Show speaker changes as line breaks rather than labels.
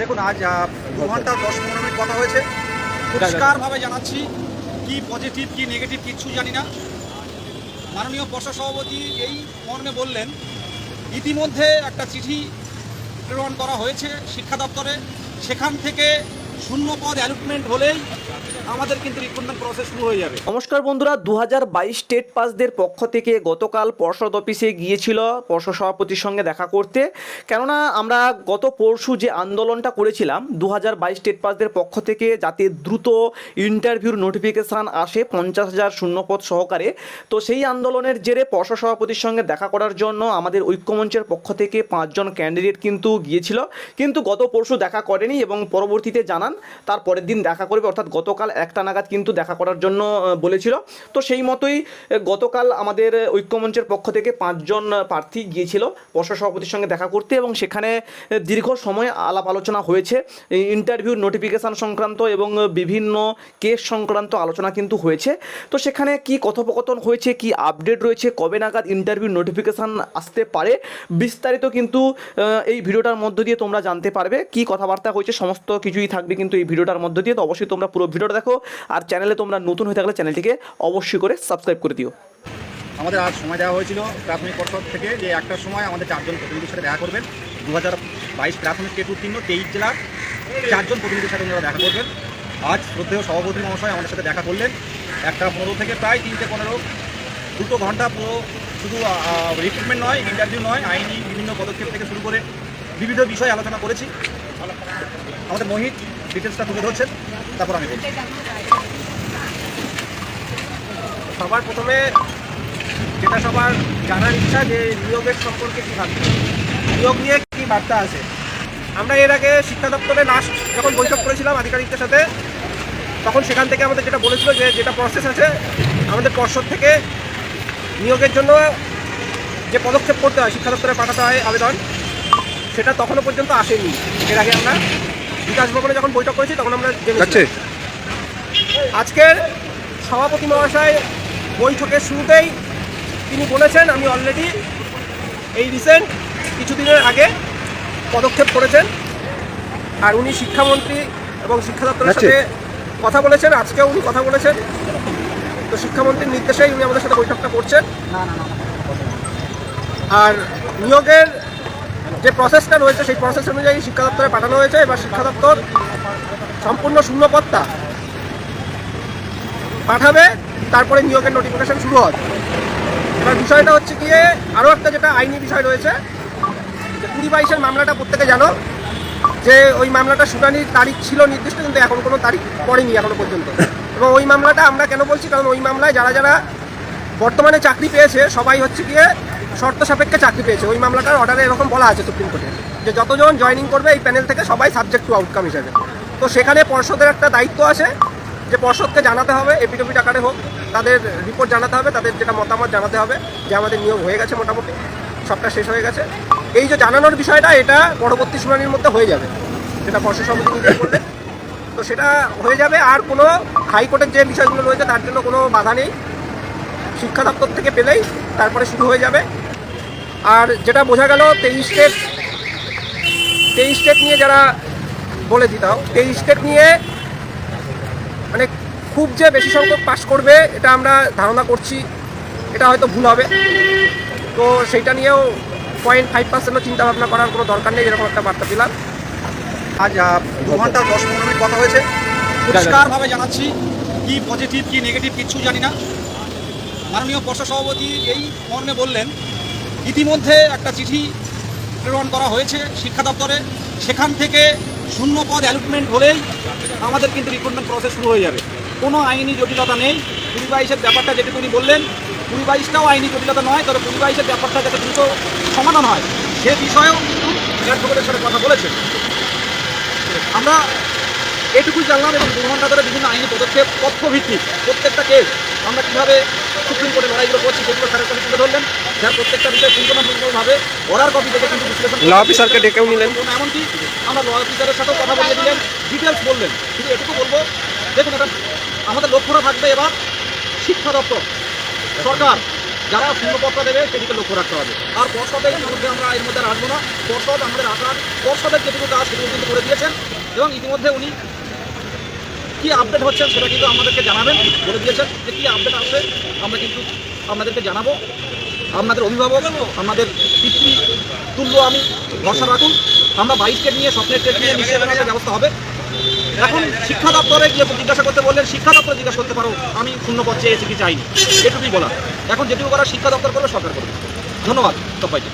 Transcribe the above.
দেখুন, আজ দু ঘণ্টা দশ পনেরো মিনিট কথা হয়েছে। পরিষ্কারভাবে জানাচ্ছি, কি পজিটিভ কি নেগেটিভ কিচ্ছু জানি না। মাননীয় পর্ষদ সভাপতি এই মর্মে বললেন, ইতিমধ্যে একটা চিঠি প্রেরণ করা হয়েছে শিক্ষা দপ্তরে। সেখান থেকে শূন্য পদ অ্যালটমেন্ট হলেই আমাদের কিন্তু প্রসেস শুরু হয়ে যাবে।
নমস্কার বন্ধুরা দু হাজার বাইশ স্টেট পাসদের পক্ষ থেকে গতকাল পর্ষদ অফিসে গিয়েছিল পর্ষদ সভাপতির সঙ্গে দেখা করতে। কেননা আমরা গত পরশু যে আন্দোলনটা করেছিলাম দু হাজার বাইশ স্টেট পাসদের পক্ষ থেকে যাতে দ্রুত ইন্টারভিউর নোটিফিকেশান আসে পঞ্চাশ হাজার শূন্যপদ সহকারে, তো সেই আন্দোলনের জেরে পর্ষদ সভাপতির সঙ্গে দেখা করার জন্য আমাদের ঐক্যমঞ্চের পক্ষ থেকে পাঁচজন ক্যান্ডিডেট কিন্তু গিয়েছিল। কিন্তু গত পরশু দেখা করেনি এবং পরবর্তীতে জানান তার পরের দিন দেখা করবে, অর্থাৎ গতকাল একটা নাগাদ কিন্তু দেখা করার জন্য বলেছিল। তো সেই মতোই গতকাল আমাদের ঐক্যমঞ্চের পক্ষ থেকে পাঁচজন প্রার্থী গিয়েছিল পর্ষদ সভাপতির সঙ্গে দেখা করতে এবং সেখানে দীর্ঘ সময় আলাপ আলোচনা হয়েছে। ইন্টারভিউ নোটিফিকেশান সংক্রান্ত এবং বিভিন্ন কেস সংক্রান্ত আলোচনা কিন্তু হয়েছে। তো সেখানে কি কথোপকথন হয়েছে, কি আপডেট রয়েছে, কবে নাগাদ ইন্টারভিউ নোটিফিকেশান আসতে পারে, বিস্তারিত কিন্তু এই ভিডিওটার মধ্য দিয়ে তোমরা জানতে পারবে। কি কথাবার্তা হয়েছে, সমস্ত কিছুই থাকবে কিন্তু এই ভিডিওটার মধ্য দিয়ে। তো অবশ্যই তোমরা পুরো ভিডিওটা দেখো, আর চ্যানেলে তোমরা নতুন হয়ে থাকলে চ্যানেলটিকে অবশ্যই করে সাবস্ক্রাইব করে দিও।
আমাদের আজ সময় দেওয়া হয়েছিল প্রাথমিক পর্ষদ থেকে যে একটার সময় আমাদের চারজন প্রতিনিধির সাথে দেখা করবেন। দু হাজার বাইশ প্রাথমিক টেট উত্তীর্ণ তেইশ জেলার চারজন প্রতিনিধির সাথে ওনারা দেখা করবেন। আজ শ্রদ্ধেয় সভাপতি মহাশয় আমাদের সাথে দেখা করলেন। একটা পনেরো থেকে প্রায় তিনটে পনেরো। দুটো ঘণ্টা পুরো শুধু রিক্রুটমেন্ট নয় ইন্টারভিউ নয়, আইনি বিভিন্ন পদক্ষেপ থেকে শুরু করে বিভিন্ন বিষয়ে আলোচনা করেছি। আমাদের মোহিত ডিটেলসটা তুলে ধরছেন, তারপর আমি বলছি।
সবার প্রথমে যেটা সবার জানার ইচ্ছা যে নিয়োগের সম্পর্কে কী ভাবছে, নিয়োগ নিয়ে কী বার্তা আছে। আমরা এর আগে শিক্ষা দপ্তরে লাস্ট যখন বৈঠক করেছিলাম আধিকারিকদের সাথে, তখন সেখান থেকে আমাদের যেটা বলেছিল যে যেটা প্রসেস আছে, আমাদের পর্ষদ থেকে নিয়োগের জন্য যে পদক্ষেপ করতে হয়, শিক্ষা দপ্তরে পাঠাতে হয় আবেদন, সেটা তখনও পর্যন্ত আসেনি। এর আগে আমরা বিকাশ ভবনে যখন বৈঠক করেছি তখন আমরা জেনেছি আজকের সভাপতি মহাশয় বৈঠকের শুরুতেই তিনি বলেছেন আমি অলরেডি এই রিসেন্ট কিছুদিনের আগে পদক্ষেপ করেছেন আর উনি শিক্ষামন্ত্রী এবং শিক্ষা দপ্তরের সাথে কথা বলেছেন আজকেও উনি কথা বলেছেন। তো শিক্ষামন্ত্রীর নির্দেশেই উনি আমাদের সাথে বৈঠকটা করছেন। আর নিয়োগের যে প্রসেসটা রয়েছে, সেই প্রসেস অনুযায়ী শিক্ষা দপ্তরে পাঠানো হয়েছে। এবার শিক্ষা দপ্তর সম্পূর্ণ শূন্যপত্তা পাঠাবে, তারপরে নিয়োগের নোটিফিকেশন শুরু হবে। এবার বিষয়টা হচ্ছে গিয়ে আরও একটা যেটা আইনি বিষয় রয়েছে, যে কুড়ি বাইশের মামলাটা প্রত্যেকে জানো, যে ওই মামলাটা শুনানির তারিখ ছিল নির্দিষ্ট, কিন্তু এখন কোনো তারিখ পড়েনি এখনও পর্যন্ত। এবং ওই মামলাটা আমরা কেন বলছি? কারণ ওই মামলায় যারা যারা বর্তমানে চাকরি পেয়েছে, সবাই হচ্ছে গিয়ে শর্ত সাপেক্ষে চাকরি পেয়েছে। ওই মামলাটার অর্ডারে এরকম বলা আছে সুপ্রিম কোর্টে যে যতজন জয়েনিং করবে এই প্যানেল থেকে সবাই সাবজেক্ট টু আউটকাম হিসাবে। তো সেখানে পর্ষদের একটা দায়িত্ব আছে যে পর্ষদকে জানাতে হবে এপিডোপিট আকারে হোক, তাদের রিপোর্ট জানাতে হবে, তাদের যেটা মতামত জানাতে হবে যে আমাদের নিয়োগ হয়ে গেছে মোটামুটি, সবটা শেষ হয়ে গেছে। এই যে জানানোর বিষয়টা, এটা পরবর্তী শুনানির মধ্যে হয়ে যাবে, যেটা পর্ষদ সমিতি নিজেই করবে। তো সেটা হয়ে যাবে, আর কোনো হাইকোর্টের যে বিষয়গুলো রয়েছে, তার জন্য কোনো বাধা নেই। শিক্ষা দপ্তর থেকে পেলেই তারপরে শুরু হয়ে যাবে। আর যেটা বোঝা গেল, তেইশ স্টেট তেইশ স্টেট নিয়ে যারা বলে দিতাম তেইশ স্টেট নিয়ে মানে খুব যে বেশি সংখ্যক পাস করবে, এটা আমরা ধারণা করছি, এটা হয়তো ভুল হবে। তো সেইটা নিয়েও পয়েন্ট ফাইভ পার্সেন্টও চিন্তা ভাবনা করার কোনো দরকার নেই, এরকম একটা বার্তা দিলাম।
আজ দু ঘণ্টা দশ পনেরো মিনিট কথা হয়েছে। পরিষ্কারভাবে জানাচ্ছি, কি পজিটিভ কি নেগেটিভ কিচ্ছু জানি না। মাননীয় পর্ষদ সভাপতি এই মর্মে বললেন ইতিমধ্যে একটা চিঠি প্রেরণ করা হয়েছে শিক্ষা দপ্তরে। সেখান থেকে শূন্য পদ অ্যালটমেন্ট হলেই আমাদের কিন্তু রিক্রুটমেন্ট প্রসেস শুরু হয়ে যাবে। কোনো আইনি জটিলতা নেই। কুড়ি বাইশের ব্যাপারটা যেটা উনি বললেন, কুড়ি বাইশটাও আইনি জটিলতা নয়, তবে কুড়ি বাইশের ব্যাপারটা যাতে দ্রুত সমাধান হয়, সে বিষয়েও কিন্তু সাথে কথা বলেছেন আমরা এটুকুই জানলাম এবং দু ঘণ্টা ধরে বিভিন্ন আইনি পদক্ষেপ তথ্যভিত্তিক প্রত্যেকটা কেস আমরা কীভাবে সুপ্রিম কোর্টে লড়াইগুলো করছি সেগুলো স্যারের কাছে তুলে ধরলেন। যার প্রত্যেকটা বিষয় পুঙ্খানুপুঙ্খভাবে ওরার কপি থেকে কিন্তু বিশ্লেষণ
ল অফিসারকে ডেকেও নিলেন।
এমনকি আমরা ল অফিসারের সাথেও কথা বলে দিলেন ডিটেলস বললেন। শুধু এটুকু বলব দেখুন এটা আমাদের লক্ষ্যটা থাকবে এবার শিক্ষা দপ্তর সরকার যারা শূন্যপত্র দেবে সেদিকে লক্ষ্য রাখতে হবে। আর পর্ষদের মধ্যে আমরা এর মধ্যে আসব না। পর্ষদ আমাদের আসার পর্ষদের যেটুকু কাজ সেটুকু কিন্তু করে দিয়েছেন এবং ইতিমধ্যে উনি কি আপডেট হচ্ছেন সেটা কিন্তু আমাদেরকে জানাবেন বলে দিয়েছেন যে কী আপডেট আসবে আমরা কিন্তু আপনাদেরকে জানাব। আপনাদের অভিভাবক আমাদের পিতৃ তুল্য আমি ভরসা রাখুন আমরা বাইশকে নিয়ে স্বপ্নের ট্রেন নিয়ে নিশ্চয়ই একটা ব্যবস্থা হবে। এখন শিক্ষা দপ্তরে গিয়ে জিজ্ঞাসা করতে বললেন শিক্ষা দপ্তরে জিজ্ঞাসা করতে পারো আমি শূন্য পদ চেয়েছি কি চাইনি? এটুকুই বলা এখন যেটুকু করা শিক্ষা দপ্তর করবে সরকার করবে। ধন্যবাদ সবাইকে।